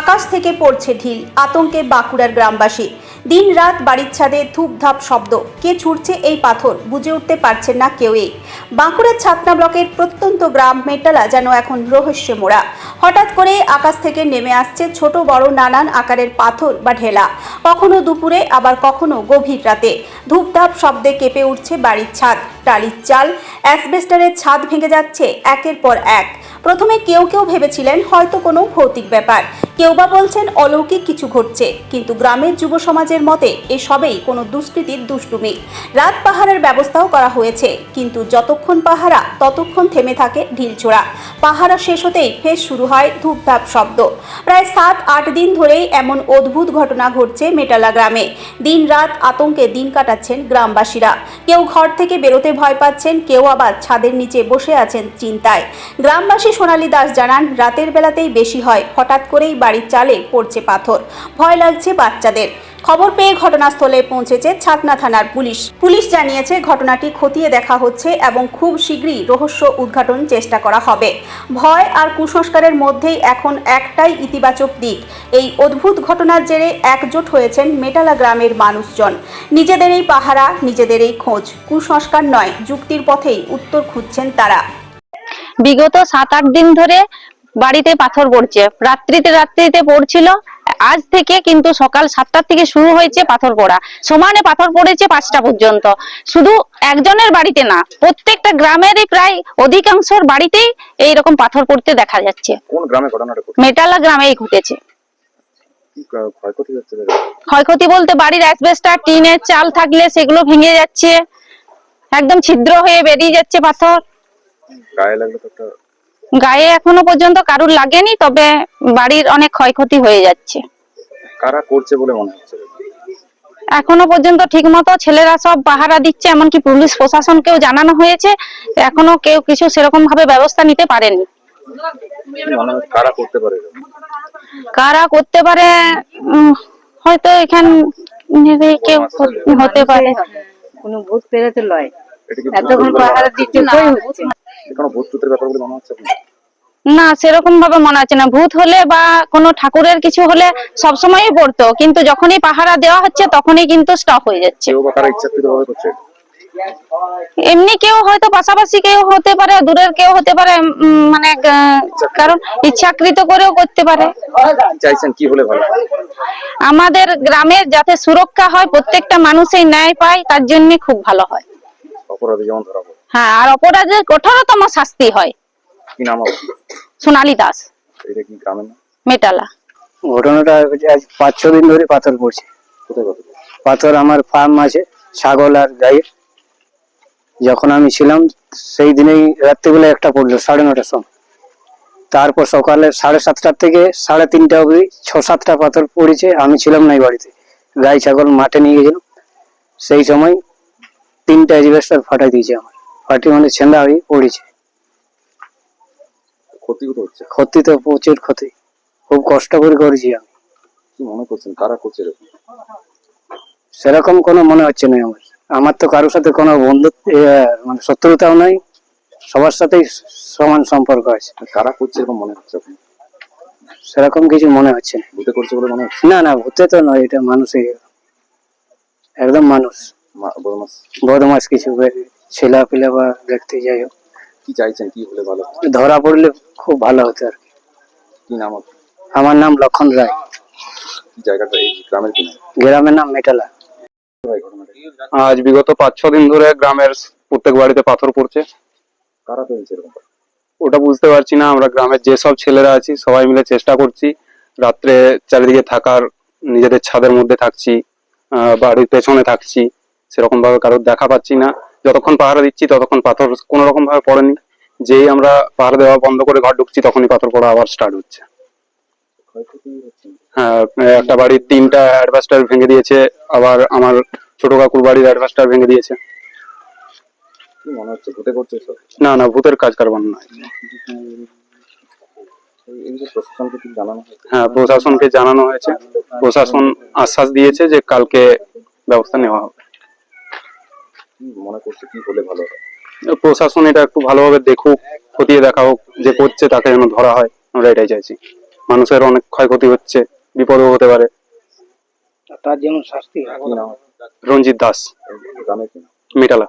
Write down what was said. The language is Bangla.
আকাশ থেকে পড়ছে ঢিল, আতঙ্কে বাঁকুড়ার গ্রামবাসী। দিন রাত বাড়ির ছাদে ধূপধাপ শব্দ। কে ছুটছে এই পাথর? বুঝে উঠতে পারছেন না কেউই। বাঁকুড়ার ছাতনা ব্লকের প্রত্যন্ত গ্রাম মেটালা যেন এখন রহস্যে মোড়া। হঠাৎ করে আকাশ থেকে নেমে আসছে ছোট বড় নানান আকারের পাথর বা ঢেলা। কখনো দুপুরে, আবার কখনো গভীর রাতে। ধূপধাপ শব্দে কেঁপে উঠছে বাড়ির ছাদ। টালির চাল। অ্যাসবেস্টারের ছাদ ভেঙে যাচ্ছে একের পর এক। প্রথমে কেউ কেউ ভেবেছিলেন হয়তো কোনো ভৌতিক ব্যাপার। কেউ বা বলছেন অলৌকিক কিছু ঘটছে, কিন্তু গ্রামের যুব সমাজের মতে এসবেই কোনো দুষ্কৃতির দুষ্টুমি। রাত পাহারার ব্যবস্থাও করা হয়েছে, কিন্তু যতক্ষণ পাহারা, ততক্ষণ থেমে থাকে ঢিলছোড়া। পাহারা শেষ হতেই ফের শুরু হয় ধূপধাপ শব্দ। প্রায় সাত, আট দিন ধরেই এমন অদ্ভুত ঘটনা ঘটছে মেটালা গ্রামে। দিন রাত আতঙ্কে দিন কাটাচ্ছেন গ্রামবাসীরা। কেউ ঘর থেকে বেরোতে ভয় পাচ্ছেন, কেউ আবার ছাদের নিচে বসে আছেন চিন্তায়। গ্রামবাসী সোনালী দাস জানান, রাতের বেলাতেই বেশি হয়, হঠাৎ করেই বাড়ির চালে পড়ছে পাথর। ভয় লাগছে বাচ্চাদের। খবর পেয়ে ঘটনাস্থলে পৌঁছেছে ছাতনা থানার পুলিশ। পুলিশ জানিয়েছে, ঘটনাটি খতিয়ে দেখা হচ্ছে এবং খুব শীঘ্রই রহস্য উদ্ঘাটন চেষ্টা করা হবে। ভয় আর কুসংস্কারের মধ্যেই এখন একটাই ইতিবাচক দিক। এই অদ্ভুত ঘটনার জেরে একজোট হয়েছেন মেটালা গ্রামের মানুষজন। নিজেদেরই পাহারা নিজেদেরই খোঁজ। কুসংস্কার নয়, যুক্তির পথেই উত্তর খুঁজছেন তারা। বিগত সাত আট দিন ধরে বাড়িতে পাথর পড়ছে। রাত্রিতে রাত্রিতে পড়ছিল আজ থেকে কিন্তু সকাল সাতটার থেকে শুরু হয়েছে পাথর পড়া। সমানে পাথর পড়েছে পাঁচটা পর্যন্ত। শুধু একজনের বাড়িতে না প্রত্যেকটা গ্রামেরই প্রায় অধিকাংশর বাড়িতেই এই রকম পাথর পড়তে দেখা যাচ্ছে। কোন গ্রামে ঘটনাটা মেটালা গ্রামেই ঘটেছে। ক্ষয়ক্ষতি ক্ষয়ক্ষতি বলতে বাড়ির অ্যাসবেস্টার টিনের চাল থাকলে সেগুলো ভেঙে যাচ্ছে। একদম ছিদ্র হয়ে বেরিয়ে যাচ্ছে পাথর। গায়ে লাগলে তো একটা গায়ে এখনও পর্যন্ত কারুর লাগেনি তবে বাড়ির অনেক ক্ষয়ক্ষতি হয়ে যাচ্ছে। কারা করছে বলে মনে হচ্ছে? এখনও পর্যন্ত ঠিক মতো ছেলেরা সব পাহারা দিচ্ছে এমনকি পুলিশ প্রশাসনকেও জানানো হয়েছে এখনও কেউ কিছু সেরকম ভাবে ব্যবস্থা নিতে পারেনি। কারা করতে পারে? কারা করতে পারে হয়তো এখান কেউ হতে পারে। কোনো ভূত পেরেতে লয়। এতক্ষণ পাহারা দিতে কই হচ্ছে কোনো ভূত টুতের ব্যাপার বলে মনে হচ্ছে না সেরকম ভাবে মনে হচ্ছে না। ভূত হলে বা কোনো ঠাকুরের কিছু হলে সবসময়ই পড়তো কিন্তু যখনই পাহারা দেওয়া হচ্ছে তখনই কিন্তু স্টপ হয়ে যাচ্ছে। এমনি কেউ হয়তো পাশাপাশি কেউ হতে পারে দূরের কেউ হতে পারে মানে কারণ ইচ্ছাকৃত করেও করতে পারে। চাইছেন কি হলে ভালো? আমাদের গ্রামের যাতে সুরক্ষা হয় প্রত্যেকটা মানুষই ন্যায় পায় তার জন্য খুব ভালো হয়। অপরাধী যেমন ধরা পড়ে। হ্যাঁ আর অপরাধের কঠোরতম শাস্তি হয়। কি নাম সোনালী দাস। এটা কি গ্রামের নাম? মেটালা। ঘটনাটা হচ্ছে আজ পাঁচ ছ দিন ধরে পাথর পড়ছে। কোথায় পাথর আমার ফার্ম আছে ছাগল আর গাইয়ের। যখন আমি ছিলাম সেই দিনেই রাত্রিবেলা একটা পড়ল সাড়ে নটার সময়। তারপর সকালে সাড়ে সাতটার থেকে সাড়ে তিনটা অবধি ছ সাতটা পাথর পড়েছে আমি ছিলাম না এই বাড়িতে। গাই ছাগল মাঠে নিয়ে গেছিলাম। সেই সময় তিনটা এজবেস্টার ফাটাই দিয়েছে আমার ফাটি মানে ছেঁদা হয়ে পড়েছে। ক্ষতি হচ্ছে। ক্ষতি তো প্রচুর ক্ষতি। খুব কষ্ট করে করেছি আমি। কি মনে করছেন? কারা করছে এরকম? সেরকম কোনো মনে হচ্ছে না আমার। আমার তো কারোর সাথে কোনো বন্ধুত্ব মানে শত্রুতাও নাই। সবার সাথেই সমান সম্পর্ক আছে। কারা করছে এরকম মনে হচ্ছে সেরকম কিছু মনে হচ্ছে না। ভূতে করছে বলে মনে হচ্ছে? না না ভূতে তো নয় এটা মানুষই একদম মানুষ। বদমাস। বদমাস কিছু ছেলা পিলা বা দেখতে যাই হোক। কি চাইছেন কি হলে ভালো ধরা পড়লে খুব ভালো হতো আর কি। নাম আমার নাম লক্ষণ রায়। জায়গাটা এই গ্রামের কি? গ্রামের নাম মেটালা? আজ বিগত পাঁচ ছ দিন ধরে গ্রামের প্রত্যেক বাড়িতে পাথর পড়ছে। কারা পেয়েছে ওটা বুঝতে পারছি না আমরা গ্রামের যেসব ছেলেরা আছি সবাই মিলে চেষ্টা করছি রাত্রে চারিদিকে থাকার নিজেদের ছাদের মধ্যে থাকছি বাড়ির পেছনে থাকছি। সেরকম ভাবে কারোর দেখা পাচ্ছি না। যতক্ষণ পাহারা দিচ্ছি ততক্ষণ পাথর কোনো রকম ভাবে পড়েনি। যেই আমরা পাহারা দেওয়া বন্ধ করে ঘর ঢুকছি তখনই পাথর পড়া আবার স্টার্ট হচ্ছে। হ্যাঁ একটা বাড়ির তিনটা অ্যাডভাস্টার ভেঙে দিয়েছে আবার আমার ছোট কাকুর বাড়ির অ্যাডভাস্টার ভেঙে দিয়েছে। মনে হচ্ছে ভূতে করছে না না ভূতের কাজ কারবার নয়। হ্যাঁ প্রশাসনকে জানানো হয়েছে। প্রশাসন আশ্বাস দিয়েছে যে কালকে ব্যবস্থা নেওয়া হবে। মনে করছে কি হলে ভালো হয়? প্রশাসন এটা একটু ভালোভাবে দেখুক খতিয়ে দেখা হোক যে করছে তাকে যেন ধরা হয় আমরা এটাই চাইছি। মানুষের অনেক ক্ষয়ক্ষতি হচ্ছে বিপদও হতে পারে। তার যেমন শাস্তি রঞ্জিত দাস। মেটালা।